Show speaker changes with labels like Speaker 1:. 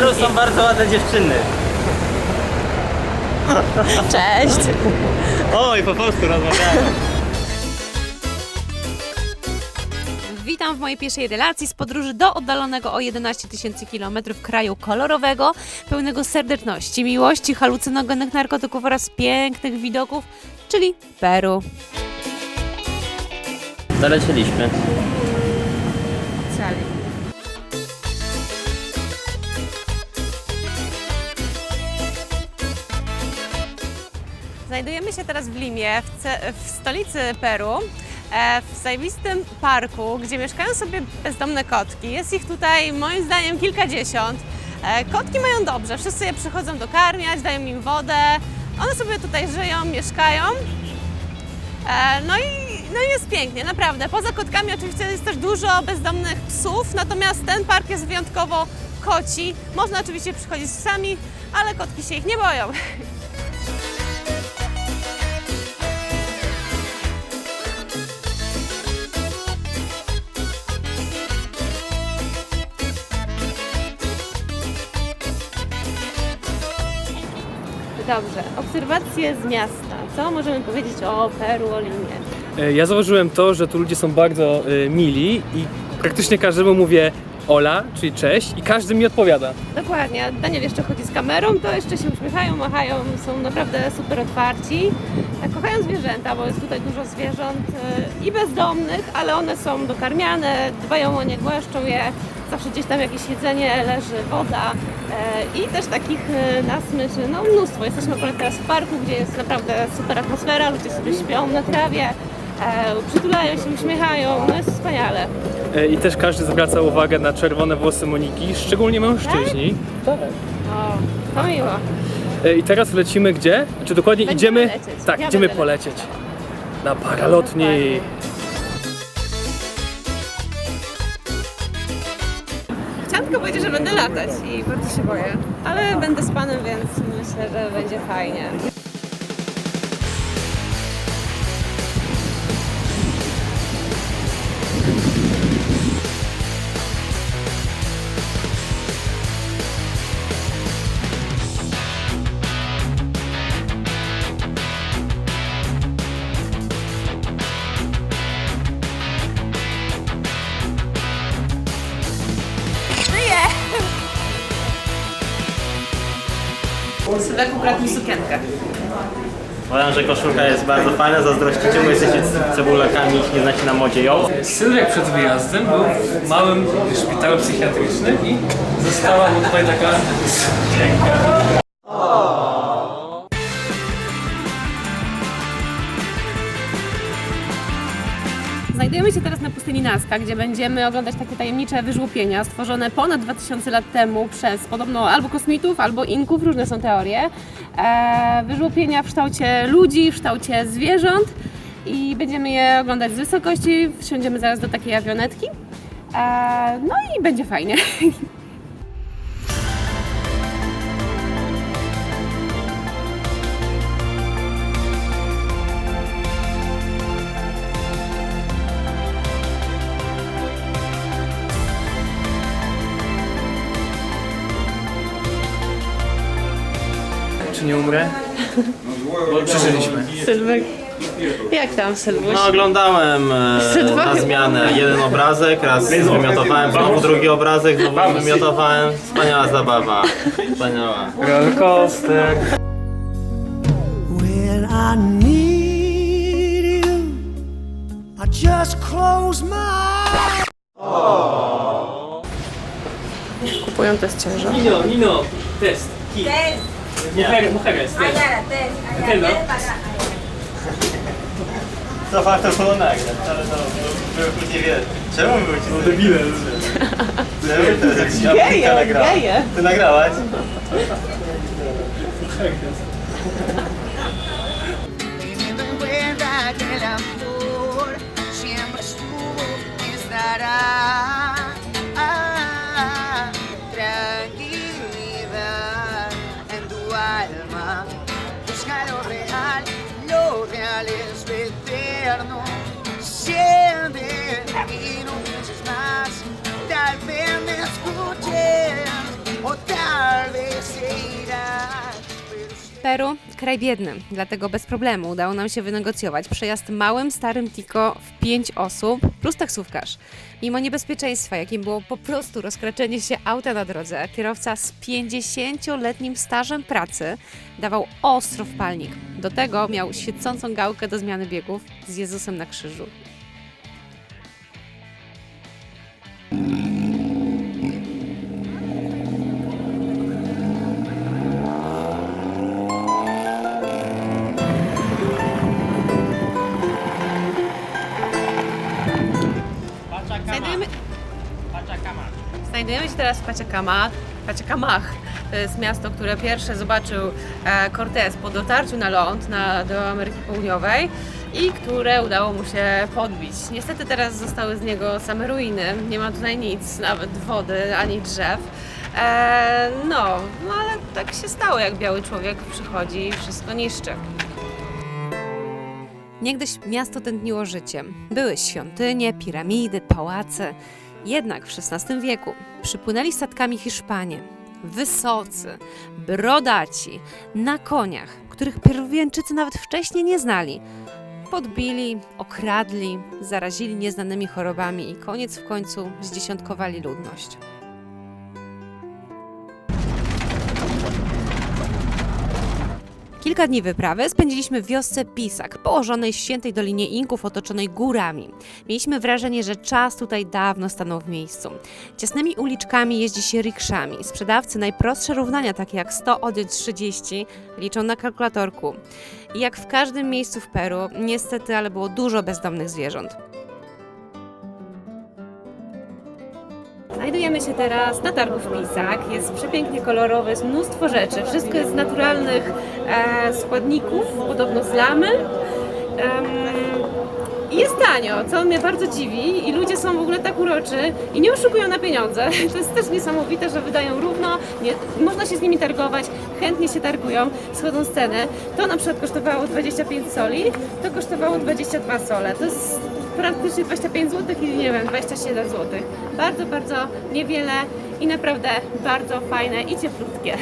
Speaker 1: Peru są bardzo ładne dziewczyny.
Speaker 2: Cześć!
Speaker 1: Oj, po polsku rozmawiają.
Speaker 2: Witam w mojej pierwszej relacji z podróży do oddalonego o 11 tysięcy kilometrów kraju kolorowego, pełnego serdeczności, miłości, halucynogennych narkotyków oraz pięknych widoków, czyli Peru.
Speaker 1: Dolecieliśmy.
Speaker 2: Znajdujemy się teraz w Limie, w, ce- w stolicy Peru, e, w zajebistym parku, gdzie mieszkają sobie bezdomne kotki. Jest ich tutaj moim zdaniem kilkadziesiąt. E, Kotki mają dobrze, wszyscy je przychodzą dokarmiać, dają im wodę. One sobie tutaj żyją, mieszkają. E, No i, no i jest pięknie, naprawdę. Poza kotkami oczywiście jest też dużo bezdomnych psów, natomiast ten park jest wyjątkowo koci. Można oczywiście przychodzić z psami, ale kotki się ich nie boją. Dobrze, obserwacje z miasta. Co możemy powiedzieć o Peru, o Limie?
Speaker 3: E, Ja zauważyłem to, że tu ludzie są bardzo e, mili i praktycznie każdemu mówię Ola, czyli cześć i każdy mi odpowiada.
Speaker 2: Dokładnie. Daniel jeszcze chodzi z kamerą, to jeszcze się uśmiechają, machają, są naprawdę super otwarci. Tak, Kochają zwierzęta, bo jest tutaj dużo zwierząt y, i bezdomnych, ale one są dokarmiane, dbają o nie, głaszczą je. Zawsze gdzieś tam jakieś jedzenie leży, woda e, i też takich e, na smyczy, no mnóstwo. Jesteśmy akurat teraz w parku, gdzie jest naprawdę super atmosfera, ludzie sobie śpią na trawie, e, przytulają się, uśmiechają, no jest wspaniale.
Speaker 3: E, I też każdy zwraca uwagę na czerwone włosy Moniki, szczególnie mężczyźni. Tak.
Speaker 2: O, to miło.
Speaker 3: E, I teraz lecimy gdzie? Czy dokładnie
Speaker 2: Będziemy
Speaker 3: idziemy?
Speaker 2: lecieć.
Speaker 3: Tak,
Speaker 2: Ja
Speaker 3: idziemy polecieć. Na paralotni.
Speaker 2: Chciałam tylko powiedzieć, że będę latać i bardzo się boję. Ale będę z panem, więc myślę, że będzie fajnie. Sylwek ukradł mi sukienkę.
Speaker 1: Uważam, że koszulka jest bardzo fajna, zazdrościcie, bo jesteście cebulakami nie znacie na modzie ją.
Speaker 3: Sylwek przed wyjazdem był w małym szpitalu psychiatrycznym i została mu tutaj taka
Speaker 2: Znajdujemy gdzie będziemy oglądać takie tajemnicze wyżłopienia stworzone ponad 2000 lat temu przez podobno albo kosmitów, albo inków, różne są teorie. E, wyżłopienia w kształcie ludzi, w kształcie zwierząt i będziemy je oglądać z wysokości. Wsiądziemy zaraz do takiej awionetki. E, no i będzie fajnie.
Speaker 3: Czy nie umrę? Bo przyszliśmy.
Speaker 2: Sylwek, jak tam Sylwuś?
Speaker 1: No oglądałem e, na zmianę jeden obrazek, raz wymiotowałem, znowu drugi obrazek, znowu wymiotowałem. Wspaniała zabawa. Wspaniała.
Speaker 3: Rollercoaster.
Speaker 4: When I need you, I just close my eyes.
Speaker 2: Kupują to jest ciężar.
Speaker 3: Nino, Nino, test. Test. Mujer, mujeres, test.
Speaker 5: Allá, test, allá,
Speaker 3: Entiendo.
Speaker 5: test para acá.
Speaker 1: To warto było nagrać, ale to były później wiele. Czemu były ci no,
Speaker 3: Debile.
Speaker 1: Czemu to jest jakiś Ameryka nagrała? Ty nagrałaś?
Speaker 6: teniendo eterno, siempre.
Speaker 2: Peru kraj biedny, dlatego bez problemu udało nam się wynegocjować przejazd małym, starym Tico w 5 osób plus taksówkarz. Mimo niebezpieczeństwa, jakim było po prostu rozkraczenie się auta na drodze, kierowca z 50-letnim stażem pracy dawał ostro w palnik. Do tego miał świecącą gałkę do zmiany biegów z Jezusem na krzyżu. Znajdujemy się teraz w Pacacama, Pacacamach. To jest miasto, które pierwsze zobaczył e, Cortez po dotarciu na ląd na, do Ameryki Południowej i które udało mu się podbić. Niestety teraz zostały z niego same ruiny, nie ma tutaj nic, nawet wody ani drzew. E, no, no ale tak się stało, jak biały człowiek przychodzi i wszystko niszczy. Niegdyś miasto tętniło życiem. Były świątynie, piramidy, pałace. Jednak w XVI wieku przypłynęli statkami Hiszpanie. Wysocy, brodaci, na koniach, których Peruwianczycy nawet wcześniej nie znali. Podbili, okradli, zarazili nieznanymi chorobami i koniec w końcu zdziesiątkowali ludność. Kilka dni wyprawy spędziliśmy w wiosce Pisak, położonej w świętej dolinie Inków, otoczonej górami. Mieliśmy wrażenie, że czas tutaj dawno stanął w miejscu. Ciasnymi uliczkami jeździ się rikszami. Sprzedawcy najprostsze równania, takie jak 100 odjąć 30, liczą na kalkulatorku. I jak w każdym miejscu w Peru, niestety, ale było dużo bezdomnych zwierząt. Znajdujemy się teraz na targu w Pisak. Jest przepięknie kolorowy, jest mnóstwo rzeczy. Wszystko jest z naturalnych e, składników, podobno z lamy. Em, I jest tanio, co mnie bardzo dziwi i ludzie są w ogóle tak uroczy i nie oszukują na pieniądze. To jest też niesamowite, że wydają równo, nie, można się z nimi targować, chętnie się targują, schodzą z ceny. To na przykład kosztowało 25 soli, to kosztowało 22 sole. To jest praktycznie 25 zł i nie wiem, 27 zł. Bardzo, bardzo niewiele i naprawdę bardzo fajne i cieplutkie.